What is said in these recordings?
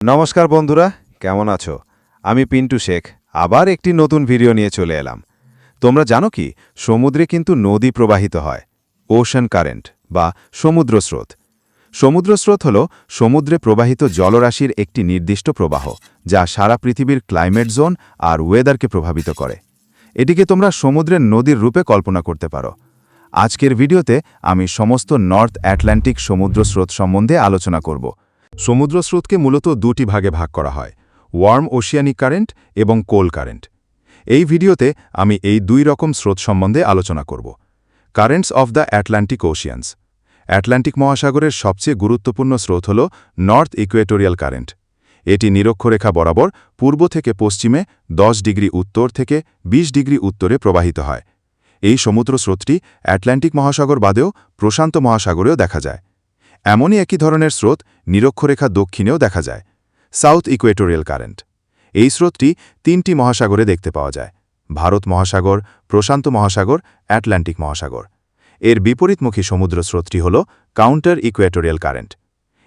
নমস্কার বন্ধুরা, কেমন আছো? আমি পিন্টু শেখ, আবার একটি নতুন ভিডিও নিয়ে চলে এলাম। তোমরা জানো কি, সমুদ্রে কিন্তু নদী প্রবাহিত হয়, ওশান কারেন্ট বা সমুদ্র স্রোত। সমুদ্র স্রোত হল সমুদ্রে প্রবাহিত জলরাশির একটি নির্দিষ্ট প্রবাহ, যা সারা পৃথিবীর ক্লাইমেট জোন আর ওয়েদারকে প্রভাবিত করে। এটিকে তোমরা সমুদ্রের নদীর রূপে কল্পনা করতে পারো। আজকের ভিডিওতে আমি সমস্ত নর্থ অ্যাটলান্টিক সমুদ্র স্রোত সম্বন্ধে আলোচনা করব। সমুদ্র স্রোতকে মূলত দুটি ভাগে ভাগ করা হয়, ওয়ার্ম ওশিয়ানিক কারেন্ট এবং কোল কারেন্ট। এই ভিডিওতে আমি এই দুই রকম স্রোত সম্বন্ধে আলোচনা করব। Currents of the Atlantic oceans. Atlantic মহাসাগরের সবচেয়ে গুরুত্বপূর্ণ স্রোত হল নর্থ ইকুয়েটোরিয়াল কারেন্ট। এটি নিরক্ষরেখা বরাবর পূর্ব থেকে পশ্চিমে 10 ডিগ্রি উত্তর থেকে 20 ডিগ্রি উত্তরে প্রবাহিত হয়। এই সমুদ্র স্রোতটি অ্যাটলান্টিক মহাসাগর বাদেও প্রশান্ত মহাসাগরেও দেখা যায়। এমনই একই ধরনের স্রোত নিরক্ষরেখা দক্ষিণেও দেখা যায়, সাউথ ইকুয়েটোরিয়াল কারেন্ট। এই স্রোতটি তিনটি মহাসাগরে দেখতে পাওয়া যায়, ভারত মহাসাগর, প্রশান্ত মহাসাগর, অ্যাটলান্টিক মহাসাগর। এর বিপরীতমুখী সমুদ্র স্রোতটি হল কাউন্টার ইকুয়েটোরিয়াল কারেন্ট।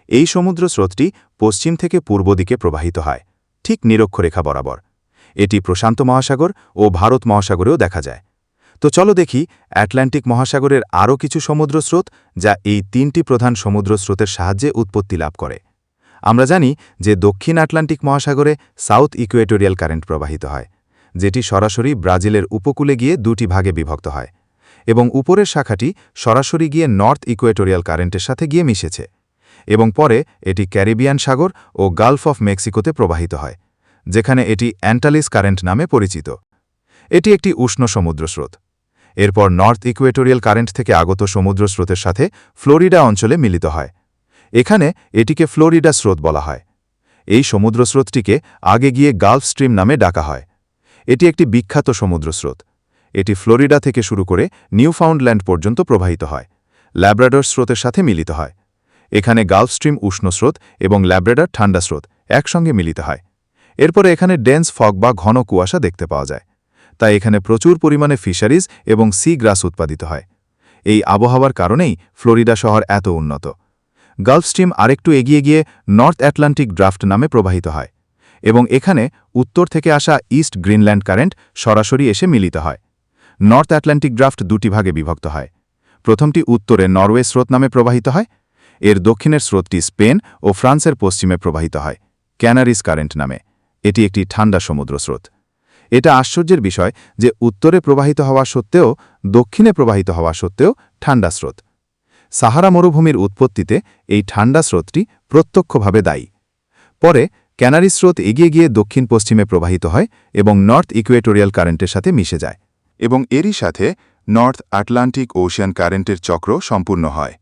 এই সমুদ্র স্রোতটি পশ্চিম থেকে পূর্ব দিকে প্রবাহিত হয়, ঠিক নিরক্ষরেখা বরাবর। এটি প্রশান্ত মহাসাগর ও ভারত মহাসাগরেও দেখা যায়। তো চলো দেখি অ্যাটলান্টিক মহাসাগরের আরও কিছু সমুদ্র স্রোত যা এই তিনটি প্রধান সমুদ্র স্রোতের সাহায্যে উৎপত্তি লাভ করে। আমরা জানি যে দক্ষিণ আটলান্টিক মহাসাগরে সাউথ ইকুয়েটোরিয়াল কারেন্ট প্রবাহিত হয়, যেটি সরাসরি ব্রাজিলের উপকূলে গিয়ে দুটি ভাগে বিভক্ত হয় এবং উপরের শাখাটি সরাসরি গিয়ে নর্থ ইকুয়েটোরিয়াল কারেন্টের সাথে গিয়ে মিশেছে এবং পরে এটি ক্যারিবিয়ান সাগর ও গালফ অফ মেক্সিকোতে প্রবাহিত হয়, যেখানে এটি অ্যান্টালিস কারেন্ট নামে পরিচিত। এটি একটি উষ্ণ সমুদ্র স্রোত। এরপর নর্থ ইকুয়েটোরিয়াল কারেন্ট থেকে আগত সমুদ্র স্রোতের সাথে ফ্লোরিডা অঞ্চলে মিলিত হয়। এখানে এটিকে ফ্লোরিডা স্রোত বলা হয়। এই সমুদ্র স্রোতটিকে আগে গিয়ে গালফ স্ট্রিম নামে ডাকা হয়। এটি একটি বিখ্যাত সমুদ্র স্রোত। এটি ফ্লোরিডা থেকে শুরু করে নিউফাউন্ডল্যান্ড পর্যন্ত প্রবাহিত হয়। ল্যাব্রাডর স্রোতের সাথে মিলিত হয়। এখানে গালফ স্ট্রিম উষ্ণ স্রোত এবং ল্যাব্রাডার ঠান্ডা স্রোত একসঙ্গে মিলিত হয়। এরপরে এখানে ডেন্স ফগ বা ঘন কুয়াশা দেখতে পাওয়া যায়। তাই এখানে প্রচুর পরিমাণে ফিশারিজ এবং সি গ্রাস উৎপাদিত হয়। এই আবহাওয়ার কারণেই ফ্লোরিডা শহর এত উন্নত। গালফ স্ট্রিম আরেকটু এগিয়ে গিয়ে নর্থ অ্যাটলান্টিক ড্রাফট নামে প্রবাহিত হয় এবং এখানে উত্তর থেকে আসা ইস্ট গ্রিনল্যান্ড কারেন্ট সরাসরি এসে মিলিত হয়। নর্থ অ্যাটলান্টিক ড্রাফট দুটি ভাগে বিভক্ত হয়। প্রথমটি উত্তরে নরওয়ে স্রোত নামে প্রবাহিত হয়। এর দক্ষিণের স্রোতটি স্পেন ও ফ্রান্সের পশ্চিমে প্রবাহিত হয়। ক্যানারিস কারেন্ট নামে। এটি একটি ঠান্ডা সমুদ্র স্রোত। এটা আশ্চর্যের বিষয় যে উত্তরে প্রবাহিত হওয়া সত্ত্বেও দক্ষিণে প্রবাহিত হওয়া সত্ত্বেও ঠান্ডা স্রোত। সাহারা মরুভূমির উৎপত্তিতে এই ঠান্ডা স্রোতটি প্রত্যক্ষভাবে দায়ী। পরে ক্যানারি স্রোত এগিয়ে গিয়ে দক্ষিণ পশ্চিমে প্রবাহিত হয় এবং নর্থ ইকুয়েটোরিয়াল কারেন্টের সাথে মিশে যায় এবং এরই সাথে নর্থ আটলান্টিক ওশিয়ান কারেন্টের চক্র সম্পূর্ণ হয়।